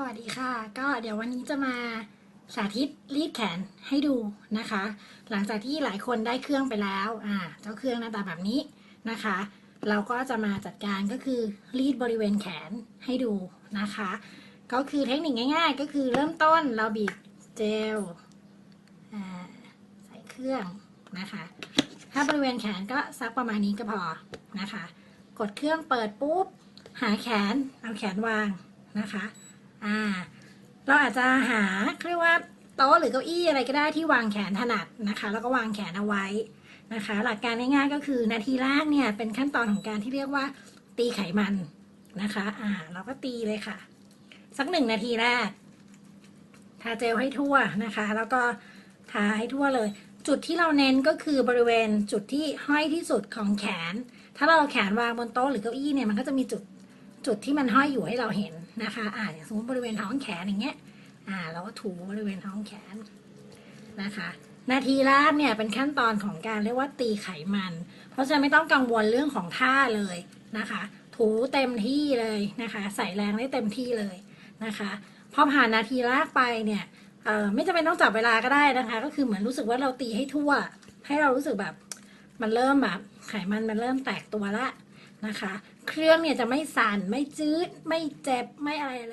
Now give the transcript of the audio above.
สวัสดีค่ะ ก็เดี๋ยววันนี้จะมาสาธิตรีดแขนให้ดูนะคะ หลังจากที่หลายคนได้เครื่องไปแล้วอ่าเจ้าเครื่องหน้าตาแบบนี้นะคะ เราก็จะมาจัดการก็คือรีดบริเวณแขนให้ดูนะคะ ก็คือเทคนิคง่ายๆ ก็คือเริ่มต้นเราบีบเจลใส่เครื่องนะคะ ถ้าบริเวณแขนก็สักประมาณนี้ก็พอนะคะ กดเครื่องเปิดปุ๊บหาแขนเอาแขนวางนะคะ อ่า เราอาจจะหาเรียกว่าโต๊ะหรือเก้าอี้อะไรก็ได้ที่วางแขนถนัดนะคะ แล้วก็วางแขนเอาไว้นะคะ หลักการง่ายๆก็คือนาทีแรกเนี่ยเป็นขั้นตอนของการที่เรียกว่า ตีไขมันนะคะ อ่า เราก็ตีเลยค่ะ สักหนึ่งนาทีแรก ทาเจลให้ทั่วนะคะ แล้วก็ทาให้ทั่วเลย จุดที่เราเน้นก็คือบริเวณจุดที่ห้อยที่สุดของแขน ถ้าเราแขนวางบนโต๊ะหรือเก้าอี้เนี่ยมันก็จะมีจุด จุดที่มันห้อยอยู่ให้เราเห็นนะคะอ่าอย่างสมมติบริเวณท้องแขนอย่างเงี้ยอ่าเราก็ถูบริเวณท้องแขนนะคะ นาทีแรกเนี่ยเป็นขั้นตอนของการเรียกว่าตีไขมัน เพราะฉะนั้นไม่ต้องกังวลเรื่องของท่าเลยนะคะ ถูเต็มที่เลยนะคะ ใส่แรงได้เต็มที่เลยนะคะพอผ่านนาทีแรกไปเนี่ยไม่จำเป็นต้องจับเวลาก็ได้นะคะ ก็คือเหมือนรู้สึกว่าเราตีให้ทั่ว ให้เรารู้สึกแบบมันเริ่มแบบไขมันมันเริ่มแตกตัวละ นะคะ เครื่องเนี่ยจะไม่สั่น ไม่จืด ไม่เจ็บ ไม่อะไรเลย